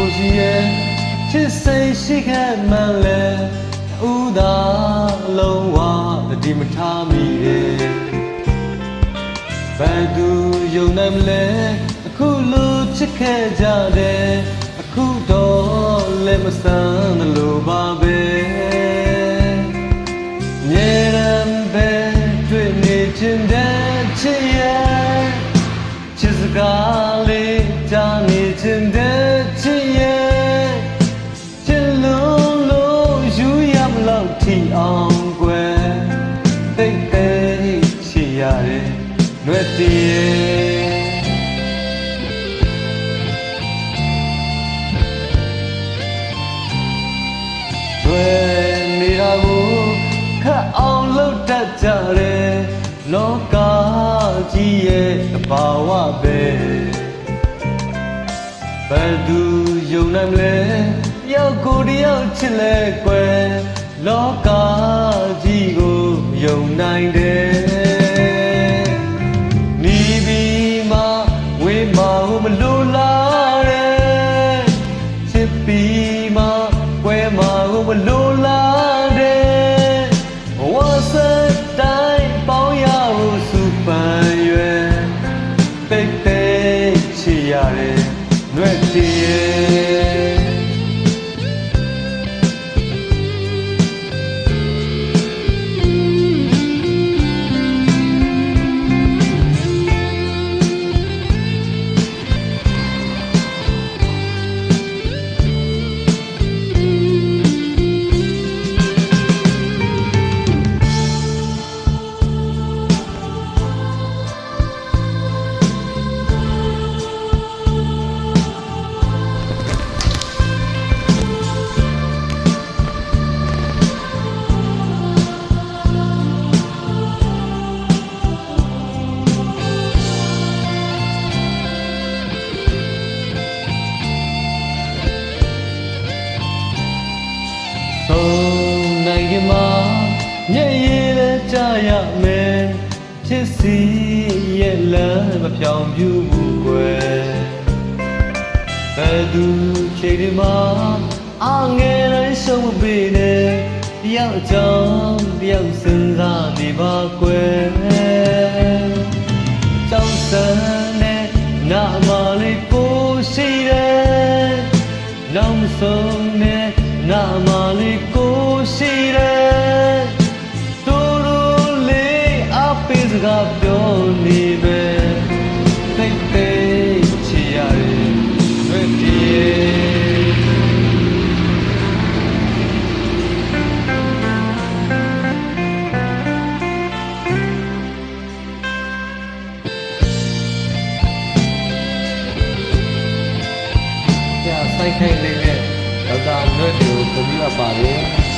ကိုစီရဲ့ချစ်စိတ်ရှိခဲ့မှန်လဲဥသာလုံးဝတတိမထားမိရဲ့ဘယ်သူယုံနိုင်မလဲအခုလိုချစ်ခဲ့ကြတယ် ຫນွက်တည်းရဲ့တွေ့နေတာကိုခတ်အောင်လုပ်တတ်ကြတယ်လောကကြီးရဲ့တဘာဝပဲဘယ်သူယုံနိုင်မလဲယောက်ကိုတယောက်ချစ်လဲကွယ်လောကကြီးကိုယုံနိုင်တယ် တိတ်တိတ်ချစ်ရတယ်ຫນွက်တည်း ရမယ်ချစ်စီရဲ့လမ်းမပြောင်းပြူဘူးကွယ်ဘယ်သူချိန်ဒီမှာအငယ်တိုင်းရှုံးမပေးနဲ့တယောက်အကြောင်းတယောက်စဉ်းစားနေပါကွယ်ကြောက်စမ်းနဲ့နာမလေးကိုရှိတယ်နောက်မဆုံးနဲ့နာမလေး စကားပြောနေပဲတိတ်တိတ်ချီရတယ်ဝက်ပြေဆရာစိုက်ခိုင်လေးနဲ့ဒေါက်တာလွတ်တူကိုပြရပါတယ်